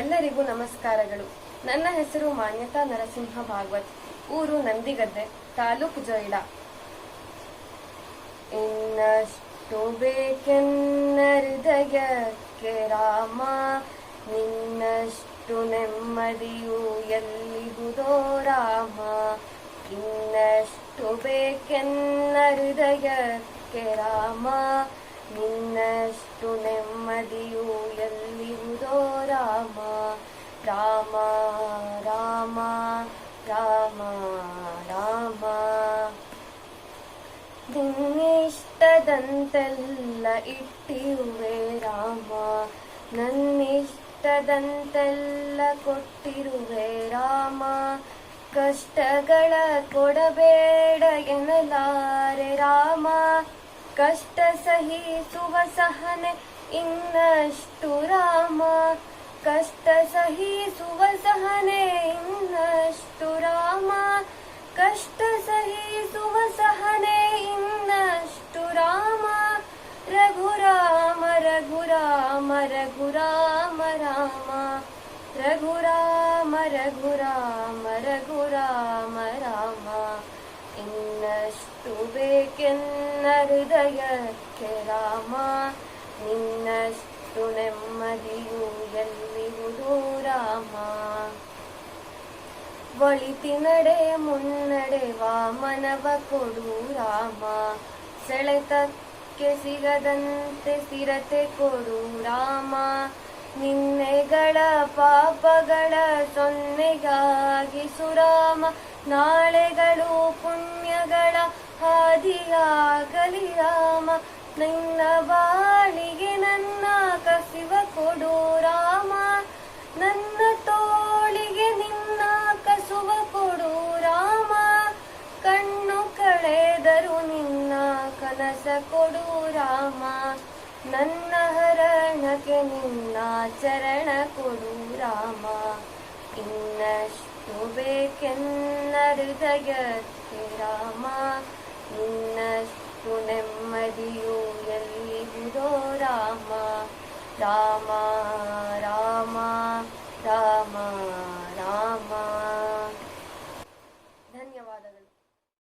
ಎಲ್ಲರಿಗೂ ನಮಸ್ಕಾರಗಳು. ನನ್ನ ಹೆಸರು ಮಾನ್ಯತಾ ನರಸಿಂಹ ಭಾಗವತ್, ಊರು ನಂದಿಗದ್ದೆ, ತಾಲೂಕು ಜೈಲ ಇನ್ನಷ್ಟು ಬೇಕೆನ್ನರಿದಯಕ್ಕೆ ರಾಮ, ನಿನ್ನಷ್ಟು ನೆಮ್ಮದಿಯು ಎಲ್ಲಿಗುದೋ ರಾಮ. ಇನ್ನಷ್ಟು ಬೇಕೆನ್ನರಿದಯಕ್ಕೆ ರಾಮ, ನಿನ್ನಷ್ಟು ನೆಮ್ಮದಿಯು ರಾಮ ರಾಮ ರಾಮ ರಾಮ ರಾಮ. ನಿನ್ನಿಷ್ಟದಂತೆಲ್ಲ ಇಟ್ಟಿರುವೆ ರಾಮ. ನನ್ನಿಷ್ಟದಂತೆಲ್ಲ ಕೊಟ್ಟಿರುವೆ ರಾಮ. ಕಷ್ಟಗಳ ಕೊಡಬೇಡ ಎನ್ನಲಾರೆ ರಾಮ. ಕಷ್ಟ ಸಹಿಸುವ ಸಹನೆ ಇನ್ನಷ್ಟು ರಾಮ. ಕಷ್ಟ ಸಹಿಸುವ ಸಹನೆ ಇನ್ನಷ್ಟು ರಾಮ ಕಷ್ಟ ಸಹಿಸುವ ಸಹನೆ ಇನ್ನಷ್ಟು ರಾಮ ರಘುರಾಮ ರಘುರಾಮ ರಘುರಾಮ ರಾಮ ರಘುರಾಮ ರಘುರಾಮ ರಘುರಾಮ ರಾಮ ಇನ್ನಷ್ಟು ಬೇಕೆನ್ನ ಹೃದಯಕ್ಕೆ ರಾಮ ನಿನ್ನಷ್ಟು ನೆಮ್ಮದಿಯು ಎಲ್ಲಿರುವುದು ರಾಮ. ಒಳಿತಿ ನಡೆ ಮುನ್ನಡೆ ವಾಮನವ ಕೊಡು ರಾಮ. ಸೆಳೆತಕ್ಕೆ ಸಿಗದಂತೆ ಸ್ಥಿರತೆ ಕೊಡು ರಾಮ. ನಿನ್ನೆಗಳ ಪಾಪಗಳ ಸೊನ್ನೆಗಾಗಿ ಸುರಾಮ. ನಾಳೆಗಳು ಪುಣ್ಯಗಳ ಹಾದಿಯಾಗಲಿ ರಾಮ. ನಿನ್ನ ಬಾಳಿಗೆ ಕಳೆದರು ನಿನ್ನ ಕನಸ ಕೊಡು ರಾಮ. ನನ್ನ ಹರಣಕ್ಕೆ ನಿನ್ನ ಚರಣ ಕೊಡು ರಾಮ. ಇನ್ನಷ್ಟು ಬೇಕೆನ್ನ ಹೃದಯಕ್ಕೆ ರಾಮ. ಇನ್ನಷ್ಟು ನೆಮ್ಮದಿಯು ಎಲ್ಲಿರುವುದೋ ರಾಮ. ರಾಮ